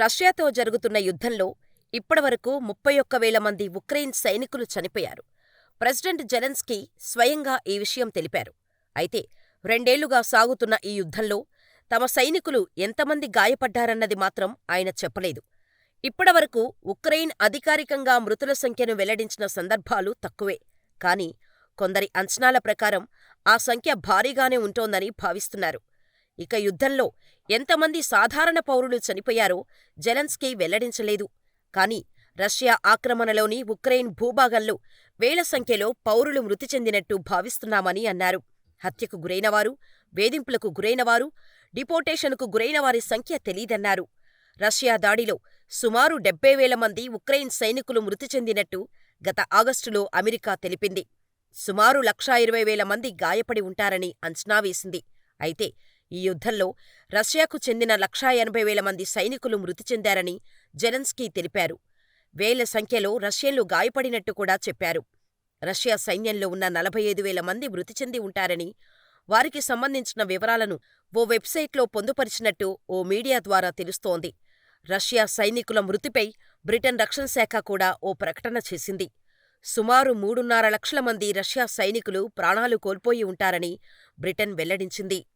రష్యాతో జరుగుతున్న యుద్ధంలో ఇప్పటివరకు ముప్పై ఒక్క వేల మంది ఉక్రెయిన్ సైనికులు చనిపోయారు. ప్రెసిడెంట్ జెలెన్స్కీ స్వయంగా ఈ విషయం తెలిపారు. అయితే రెండేళ్ళుగా సాగుతున్న ఈ యుద్ధంలో తమ సైనికులు ఎంతమంది గాయపడ్డారన్నది మాత్రం ఆయన చెప్పలేదు. ఇప్పటివరకు ఉక్రెయిన్ అధికారికంగా మృతుల సంఖ్యను వెల్లడించిన సందర్భాలు తక్కువే. కానీ కొందరి అంచనాల ప్రకారం ఆ సంఖ్య భారీగానే ఉంటోందని భావిస్తున్నారు. ఇక యుద్ధంలో ఎంతమంది సాధారణ పౌరులు చనిపోయారో జెలెన్స్కీ వెల్లడించలేదు. కానీ రష్యా ఆక్రమణలోని ఉక్రెయిన్ భూభాగంలో వేల సంఖ్యలో పౌరులు మృతి చెందినట్టు భావిస్తున్నామని అన్నారు. హత్యకు గురైనవారు, వేధింపులకు గురైనవారు, డిపోటేషన్కు గురైనవారి సంఖ్య తెలీదన్నారు. రష్యా దాడిలో సుమారు డెబ్బై వేల మంది ఉక్రెయిన్ సైనికులు మృతి చెందినట్టు గత ఆగస్టులో అమెరికా తెలిపింది. సుమారు లక్షా ఇరవై వేల మంది గాయపడి ఉంటారని అంచనా వేసింది. అయితే ఈ యుద్ధంలో రష్యాకు చెందిన లక్షా ఎనభై వేల మంది సైనికులు మృతి చెందారని జెలెన్స్కీ తెలిపారు. వేల సంఖ్యలో రష్యన్లు గాయపడినట్టు కూడా చెప్పారు. రష్యా సైన్యంలో ఉన్న నలభై ఐదు వేల మంది మృతి చెంది ఉంటారని, వారికి సంబంధించిన వివరాలను ఓ వెబ్సైట్లో పొందుపరిచినట్టు ఓ మీడియా ద్వారా తెలుస్తోంది. రష్యా సైనికుల మృతిపై బ్రిటన్ రక్షణ శాఖ కూడా ఓ ప్రకటన చేసింది. సుమారు మూడున్నర లక్షల మంది రష్యా సైనికులు ప్రాణాలు కోల్పోయి ఉంటారని బ్రిటన్ వెల్లడించింది.